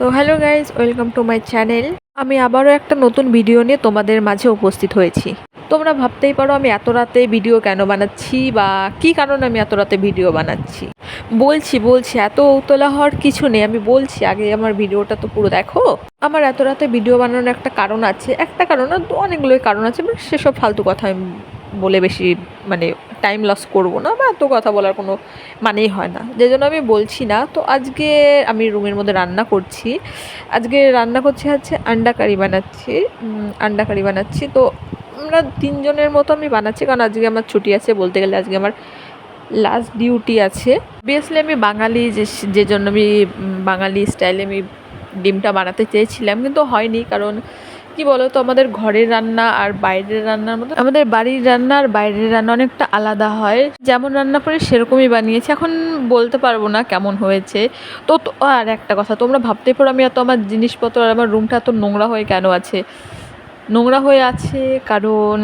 তো hello guys welcome to my channel. আমি আবারও একটা নতুন ভিডিও নিয়ে তোমাদের মাঝে উপস্থিত হয়েছি। তোমরা ভাবতেই পারো আমি এত রাতে ভিডিও কেন বানাচ্ছি বা কী কারণে আমি এত রাতে ভিডিও বানাচ্ছি। বলছি বলছি, এত উতলা হওয়ার কিছু নেই। আমি বলছি, আগে আমার ভিডিওটা তো পুরো দেখো। আমার এত রাতে ভিডিও বানানোর একটা কারণ আছে। একটা কারণ, অনেকগুলোই কারণ আছে, বাট সেসব ফালতু কথা আমি বলে বেশি মানে টাইম লস করব না বা এত কথা বলার কোনো মানেই হয় না। যে জন্য আমি বলছি না, তো আজকে আমি রুমের মধ্যে রান্না করছি। আজকে রান্না করছি হচ্ছে আন্ডা কারি বানাচ্ছি আন্ডা কারি বানাচ্ছি। তো আমরা তিনজনের মতো আমি বানাচ্ছি, কারণ আজকে আমার ছুটি আছে বলতে গেলে আজকে আমার লাস্ট ডিউটি আছে। অবভিয়াসলি আমি বাঙালি, যে যে জন্য আমি বাঙালি স্টাইলে আমি ডিমটা বানাতে চেয়েছিলাম, কিন্তু হয়নি, কারণ কি বলো তো আমাদের ঘরের রান্না আর বাইরের রান্নার মধ্যে আমাদের বাড়ির রান্না আর বাইরের রান্না অনেকটা আলাদা হয়। যেমন রান্না করে সেরকমই বানিয়েছি। এখন বলতে পারব না কেমন হয়েছে। তো- আর একটা কথা, তোমরা ভাবতে পারো আমি এত আমার জিনিসপত্র আর আমার রুমটা এত নোংরা হয়ে কেন আছে? নোংরা হয়ে আছে কারণ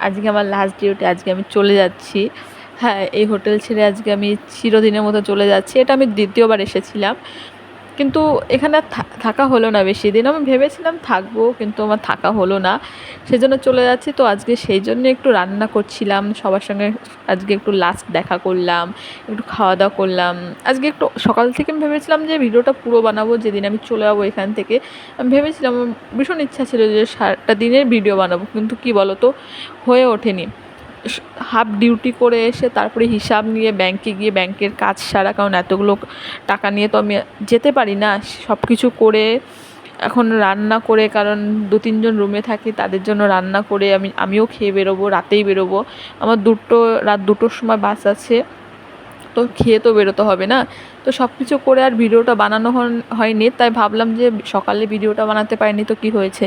আজকে আমার লাস্ট ডিউটি আজকে আমি চলে যাচ্ছি। হ্যাঁ এই হোটেল ছেড়ে আজকে আমি চিরদিনের মতো চলে যাচ্ছি। এটা আমি দ্বিতীয়বার এসেছিলাম। কিন্তু এখানে থাকা হলো না বেশি দিন। আমি ভেবেছিলাম থাকব, কিন্তু আমার থাকা হলো না। সেজন্য চলে যাচ্ছি। তো আজকে সেই জন্য একটু রান্না করছিলাম। সবার সঙ্গে আজকে একটু লাস্ট দেখা করলাম, একটু খাওয়া দাওয়া করলাম। আজকে একটু সকাল থেকে আমি ভেবেছিলাম যে ভিডিওটা পুরো বানাবো, যেদিন আমি চলে যাব এখান থেকে। আমি ভেবেছিলাম ভীষণ ইচ্ছা ছিল যে সারাটা দিনের ভিডিও বানাবো, কিন্তু কি বলো তো হয়ে ওঠেনি। হাফ ডিউটি করে এসে তারপরে হিসাব নিয়ে ব্যাংকে গিয়ে ব্যাংকের কাজ সারা কারণ এতগুলো টাকা নিয়ে তো আমি যেতে পারি না। সব কিছু করে এখন রান্না করে, কারণ দু তিনজন রুমে থাকি, তাদের জন্য রান্না করে আমি, আমিও খেয়ে বেরোবো, রাতেই বেরোবো। আমার দুটো, রাত দুটোর সময় বাস আছে। তো খেয়ে তো বেরোতে হবে না। তো সব কিছু করে আর ভিডিওটা বানানো হয়নি, তাই ভাবলাম যে সকালে ভিডিওটা বানাতে পারিনি, তো কি হয়েছে?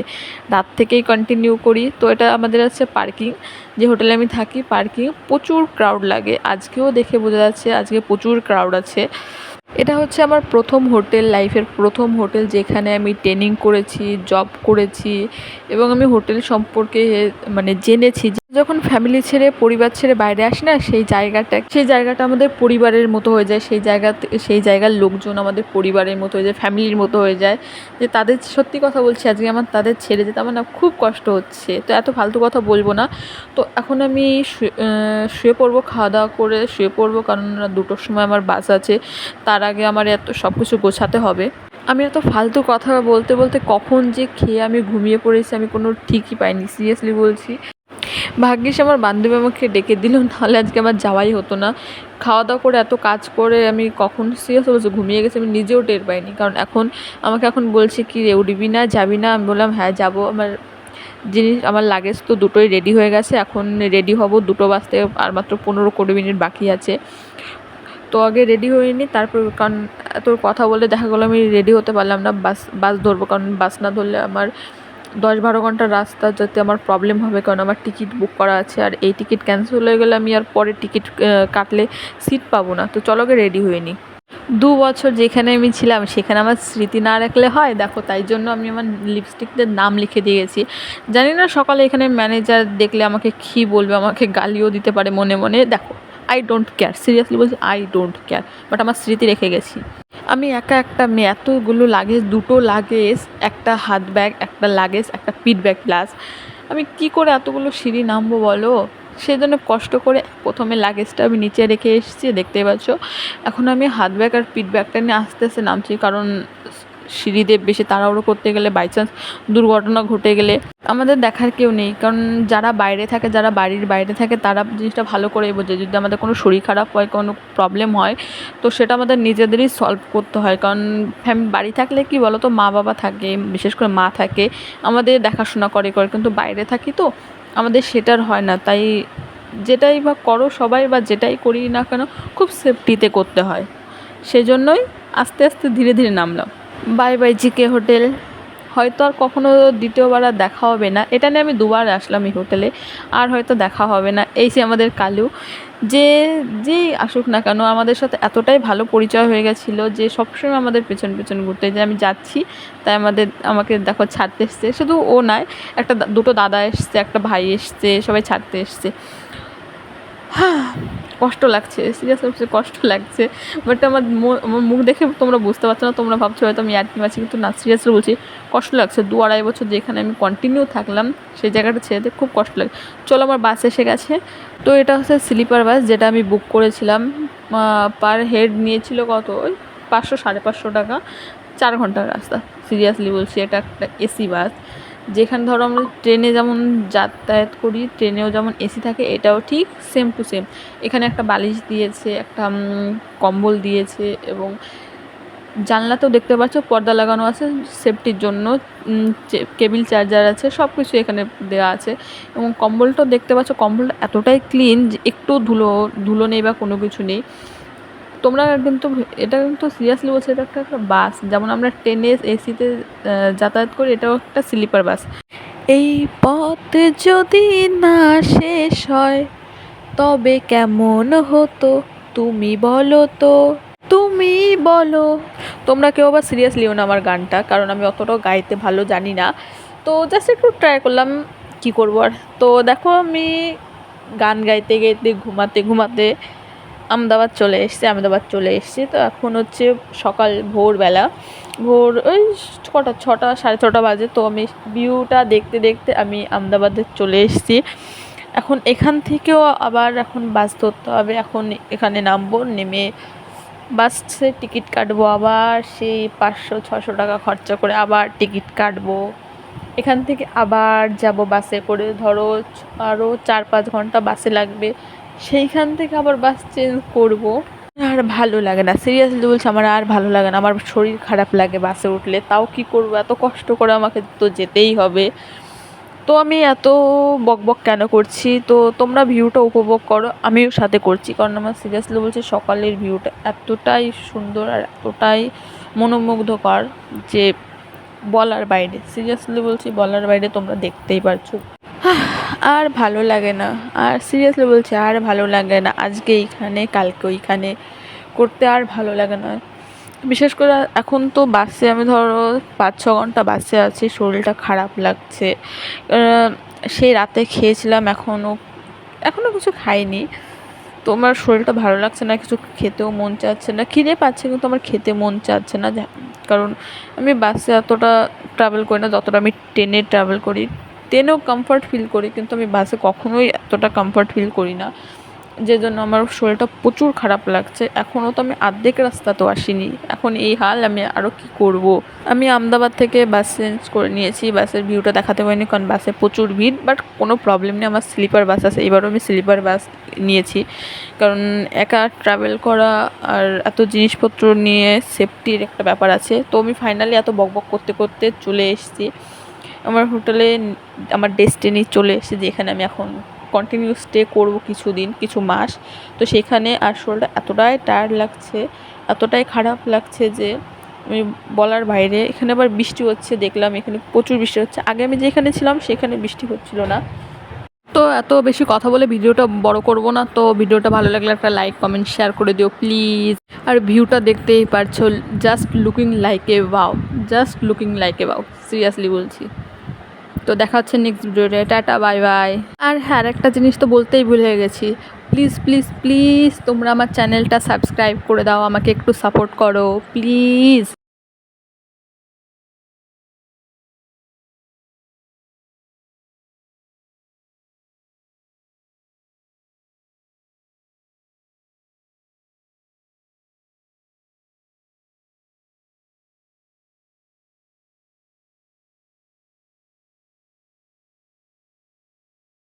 রাত থেকেই কন্টিনিউ করি। তো এটা আমাদের আছে পার্কিং যে হোটেলে আমি থাকি পার্কিং প্রচুর ক্রাউড লাগে। আজকেও দেখে বোঝা যাচ্ছে, আজকে প্রচুর ক্রাউড আছে। এটা হচ্ছে আমার প্রথম হোটেল লাইফের প্রথম হোটেল যেখানে আমি ট্রেনিং করেছি জব করেছি এবং আমি হোটেল সম্পর্কে মানে জেনেছি যখন ফ্যামিলি ছেড়ে, পরিবার ছেড়ে বাইরে আসি না, সেই জায়গাটা সেই জায়গাটা আমাদের পরিবারের মতো হয়ে যায়। সেই জায়গা, সেই জায়গার লোকজন আমাদের পরিবারের মতো হয়ে যায় ফ্যামিলির মতো হয়ে যায়। যে তাদের, সত্যি কথা বলছি, আজকে আমার তাদের ছেড়ে যেতে আমার না খুব কষ্ট হচ্ছে। তো এত ফালতু কথা বলব না। তো এখন আমি শুয়ে পড়ব, খাওয়া দাওয়া করে শুয়ে পড়ব, কারণ দুটোর সময় আমার বাস আছে। তার আগে আমার এত সব কিছু গোছাতে হবে। আমি এত ফালতু কথা বলতে বলতে কখন যে খেয়ে আমি ঘুমিয়ে পড়েছি, আমি কোনো ঠিকই পাইনি সিরিয়াসলি বলছি। ভাগ্যিস আমার বান্ধবী আমাকে ডেকে দিল, নাহলে আজকে আমার যাওয়াই হতো না। খাওয়া দাওয়া করে এত কাজ করে আমি কখন সিরিয়াস বলছি ঘুমিয়ে গেছি, আমি নিজেও টের পাইনি। কারণ এখন, আমাকে এখন বলছে কি রে, উঠবি না, যাবি না? আমি বললাম হ্যাঁ যাব। আমার জিনিস, আমার লাগেজ তো দুটোই রেডি হয়ে গেছে। এখন রেডি হব, দুটো বাজতে আর মাত্র পনেরো কুড়ি মিনিট বাকি আছে। তো আগে রেডি হয়ে নিই তারপর, কারণ এত কথা বলে দেখা গেলো আমি রেডি হতে পারলাম না, বাস বাস ধরবো। কারণ বাস না ধরলে আমার দশ বারো ঘণ্টার রাস্তা যাতে আমার প্রবলেম হবে, কারণ আমার টিকিট বুক করা আছে আর এই টিকিট ক্যান্সেল হয়ে গেলে আমি আর পরে টিকিট কাটলে সিট পাবো না। তো চলো আগে রেডি হয়ে নিই দু বছর যেখানে আমি ছিলাম, সেখানে আমার স্মৃতি না রাখলে হয়? দেখো, তাই জন্য আমি আমার লিপস্টিকদের নাম লিখে দিয়ে গেছি। জানি না, সকালে এখানে ম্যানেজার দেখলে আমাকে কী বলবে, আমাকে গালিও দিতে পারে মনে মনে। দেখো আই ডোন্ট কেয়ার সিরিয়াসলি বলছি আই ডোন্ট কেয়ার বাট আমার স্মৃতি রেখে গেছি। আমি একা একটা মেয়ে এতগুলো লাগেজ দুটো লাগেজ একটা হাত ব্যাগ একটা লাগেজ একটা পিট ব্যাগ প্লাস আমি কি করে এতগুলো সিঁড়ি নামবো বলো? সেই জন্য কষ্ট করে প্রথমে লাগেজটা আমি নিচে রেখে এসেছি দেখতে পাচ্ছ। এখন আমি হাত ব্যাগ আর পিট ব্যাগটা নিয়ে আস্তে আস্তে নামছি, কারণ সিঁড়িতে বেশি তাড়াহুড়ো করতে গেলে বাই চান্স দুর্ঘটনা ঘটে গেলে আমাদের দেখার কেউ নেই। কারণ যারা বাইরে থাকে, যারা বাড়ির বাইরে থাকে, তারা জিনিসটা ভালো করে বোঝে। যদি আমাদের কোনো শরীর খারাপ হয়, কোনো প্রবলেম হয়, তো সেটা আমাদের নিজেদেরই সলভ করতে হয়। কারণ বাড়ি থাকলে কি বলো তো মা বাবা থাকে, বিশেষ করে মা থাকে, আমাদের দেখাশোনা করে করে। কিন্তু বাইরে থাকি তো, আমাদের সেটার হয় না। তাই যেটাই বা করো সবাই বা যেটাই করি না কেন, খুব সেফটিতে করতে হয়। সেজন্যই আস্তে আস্তে ধীরে ধীরে নামলাম। Bye bye GK hotel. হয়তো আর কখনো দ্বিতীয়বার আর দেখা হবে না। এটা নিয়ে আমি দুবার আসলাম এই হোটেলে। আর হয়তো দেখা হবে না। এই যে আমাদের কালু। যে, যেই আসুক না কেন, আমাদের সাথে এতটাই ভালো পরিচয় হয়ে গেছিল যে সবসময় আমাদের পেছন পেছন ঘুরতে যে আমি যাচ্ছি, তাই আমাদের, আমাকে দেখো ছাড়তে এসছে। শুধু ও নয়, একটা দুটো দাদা এসছে, একটা ভাই এসছে, সবাই ছাড়তে এসছে। হ্যাঁ কষ্ট লাগছে সিরিয়াস সিরিয়াসলি কষ্ট লাগছে বাট আমার আমার মুখ দেখে তোমরা বুঝতে পারছ না, তোমরা ভাবছ হয়তো আমি ইয়ার্কি মারছি কিন্তু না সিরিয়াসলি বলছি, কষ্ট লাগছে। দু আড়াই বছর যেখানে আমি কন্টিনিউ থাকলাম, সেই জায়গাটা ছেড়ে খুব কষ্ট লাগে। চলো আমার বাস এসে গেছে। তো এটা হচ্ছে স্লিপার বাস যেটা আমি বুক করেছিলাম পার হেড নিয়েছিল কত? ওই পাঁচশো, সাড়ে পাঁচশো টাকা, চার ঘণ্টার রাস্তা। সিরিয়াসলি বলছি, এটা একটা এসি বাস যেখানে ধরো আমরা ট্রেনে যেমন যাতায়াত করি, ট্রেনেও যেমন এসি থাকে, এটাও ঠিক সেম টু সেম এখানে একটা বালিশ দিয়েছে, একটা কম্বল দিয়েছে এবং জানলাতেও দেখতে পাচ্ছ পর্দা লাগানো আছে সেফটির জন্য কেবিল চার্জার আছে সব কিছু এখানে দেওয়া আছে এবং কম্বলটাও দেখতে পাচ্ছ, কম্বলটা এতটাই ক্লিন যে একটু ধুলো ধুলো নেই বা কোনো কিছু নেই। তোমরা কিন্তু এটা কিন্তু সিরিয়াসলি বলছে, এটা একটা একটা বাস। যেমন আমরা ট্রেনে এসিতে যাতায়াত করি, এটাও একটা স্লিপার বাস। এই পথ যদি না শেষ হয়, তবে কেমন হতো? তুমি বলো তো। তুমি বলো। তোমরা কেউ আবার সিরিয়াস লিও না আমার গানটা, কারণ আমি অতটাও গাইতে ভালো জানি না। তো জাস্ট একটু ট্রাই করলাম, কি করব আর? তো দেখো আমি গান গাইতে গাইতে, ঘুমাতে ঘুমাতে আহমেদাবাদ চলে এসেছি, আহমেদাবাদ চলে এসেছি। তো এখন হচ্ছে সকাল ভোরবেলা। ভোর ওই কটা ছটা, সাড়ে ছটা বাজে। তো আমি ভিউটা দেখতে দেখতে আমি আহমেদাবাদে চলে এসেছি। এখন এখান থেকেও আবার এখন বাস ধরতে হবে। এখন এখানে নামবো, নেমে বাসে টিকিট কাটবো আবার। সেই পাঁচশো ছশো টাকা খরচা করে আবার টিকিট কাটবো। এখান থেকে আবার যাব বাসে করে। ধরো আরও চার পাঁচ ঘণ্টা বাসে লাগবে। সেইখান থেকে আবার বাস চেঞ্জ করব। আর ভালো লাগে না সিরিয়াসলি বলছি, আমার আর ভালো লাগে না, আমার শরীর খারাপ লাগে বাসে উঠলে, তাও কি করব? এত কষ্ট করে আমাকে তো যেতেই হবে। তো আমি এত বকবক কেন করছি? তো তোমরা ভিউটা উপভোগ করো, আমিও সাথে করছি, কারণ আমার সিরিয়াসলি বলছি, সকালের ভিউটা এতটাই সুন্দর আর এতটাই মনোমুগ্ধকর যে বলার বাইরে সিরিয়াসলি বলছি, বলার বাইরে তোমরা দেখতেই পারছ। আর ভালো লাগে না। আর সিরিয়াসলি বলছি, আর ভালো লাগে না। আজকে এইখানে, কালকে ওইখানে। করতে আর ভালো লাগে না। বিশেষ করে এখন তো বাসে, আমি ধরো পাঁচ, ছ ঘণ্টা বাসে আছি, শরীরটা খারাপ লাগছে। সেই রাতে খেয়েছিলাম, এখনও এখনও কিছু খাইনি। তো আমার শরীরটা ভালো লাগছে না, কিছু খেতেও মন চাচ্ছে না। খিদে পাচ্ছে, কিন্তু আমার খেতে মন চাচ্ছে না। কারণ আমি বাসে এতটা ট্রাভেল করি না, যতটা আমি ট্রেনে ট্রাভেল করি। ট্রেনেও কমফর্ট ফিল করি, কিন্তু আমি বাসে কখনোই এতটা কমফর্ট ফিল করি না। যে জন্য আমার শরীরটা প্রচুর খারাপ লাগছে। এখনও তো আমি আর্ধেক রাস্তা তো আসিনি। এখন এই হাল আমি আরও কি করব। আমি আমদাবাদ থেকে বাস চেঞ্জ করে নিয়েছি। বাসের ভিউটা দেখাতে পারিনি, কারণ বাসে প্রচুর ভিড় বাট কোনো প্রবলেম নেই। আমার স্লিপার বাস আছে। এবারও আমি স্লিপার বাস নিয়েছি। কারণ একা ট্রাভেল করা আর এত জিনিসপত্র নিয়ে সেফটির একটা ব্যাপার আছে। তো আমি ফাইনালি এত বকবক করতে করতে চলে এসেছি। আমার হোটেলে আমার ডেস্টিনি চলে এসেছে, যেখানে আমি এখন কন্টিনিউ স্টে করব কিছু দিন কিছু মাস। তো সেখানে আর এতটাই টায়ার্ড লাগছে, এতটাই খারাপ লাগছে যে আমি বলার বাইরে, এখানে আবার বৃষ্টি হচ্ছে, দেখলাম এখানে প্রচুর বৃষ্টি হচ্ছে। আগে আমি যেখানে ছিলাম, সেখানে বৃষ্টি হচ্ছিল না। তো এত বেশি কথা বলে ভিডিওটা বড় করব না, তো ভিডিওটা ভালো লাগলে একটা লাইক কমেন্ট শেয়ার করে দিও প্লিজ আর ভিউটা দেখতেই পারছ just looking like a wow just looking like a wow seriously বলছি। তো দেখা হচ্ছে নেক্সট ভিডিওতে টাটা বাই বাই আর হ্যাঁ একটা জিনিস তো বলতেই ভুলে গেছি। প্লিজ প্লিজ প্লিজ তোমরা আমার চ্যানেলটা সাবস্ক্রাইব করে দাও, আমাকে একটু সাপোর্ট করো প্লিজ